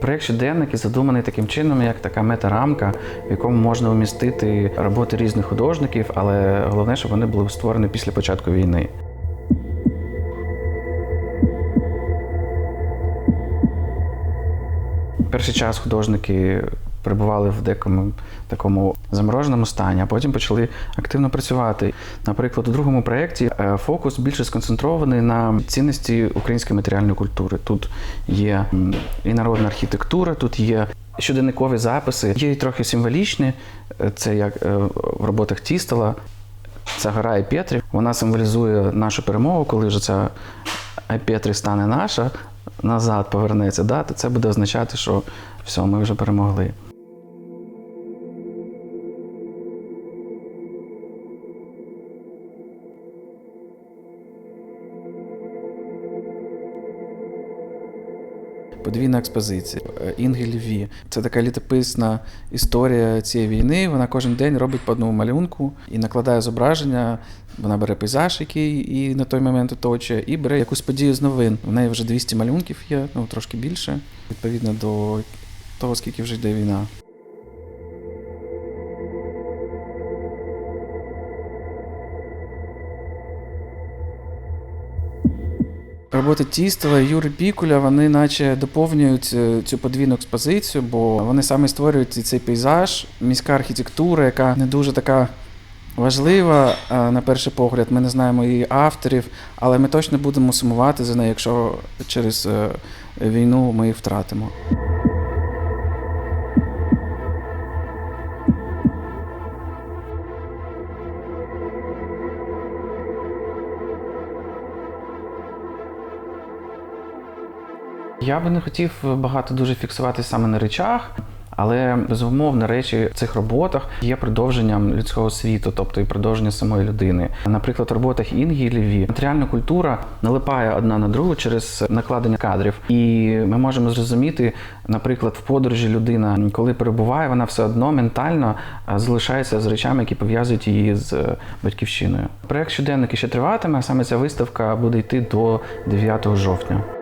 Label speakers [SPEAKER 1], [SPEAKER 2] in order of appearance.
[SPEAKER 1] Проєкт щоденники задуманий таким чином, як така мета-рамка, в якому можна умістити роботи різних художників, але головне, щоб вони були створені після початку війни. Перший час художники перебували в декому такому замороженому стані, а потім почали активно працювати. Наприклад, у другому проєкті е, фокус більше сконцентрований на цінності української матеріальної культури. Тут є і народна архітектура, тут є щоденникові записи, є і трохи символічні. Е, Це як е, в роботах Тістола. Це гора Епетрі. Вона символізує нашу перемогу, коли вже ця Епетрі стане наша, назад повернеться, да, то це буде означати, що все, ми вже перемогли. Подвійна експозиція Інгель Ві. Це така літописна історія цієї війни. Вона кожен день робить по одному малюнку і накладає зображення. Вона бере пейзаж, який і на той момент оточує, і бере якусь подію з новин. В неї вже 200 малюнків є, ну трошки більше, відповідно до того, скільки вже йде війна. Роботи Тістова і Юри Пікуля, вони наче доповнюють е, цю подвійну експозицію, бо вони саме створюють цей пейзаж, міська архітектура, яка не дуже така важлива е, на перший погляд. Ми не знаємо її авторів, але ми точно будемо сумувати за нею, якщо через е, війну ми їх втратимо. Я би не хотів багато дуже фіксувати саме на речах, але безумовно речі в цих роботах є продовженням людського світу, тобто і продовження самої людини. Наприклад, в роботах Інгі Ліві матеріальна культура налипає одна на другу через накладення кадрів, і ми можемо зрозуміти, наприклад, в подорожі людина, коли перебуває, вона все одно ментально залишається з речами, які пов'язують її з е, батьківщиною. Проект щоденники ще триватиме, а саме ця виставка буде йти до 9 жовтня.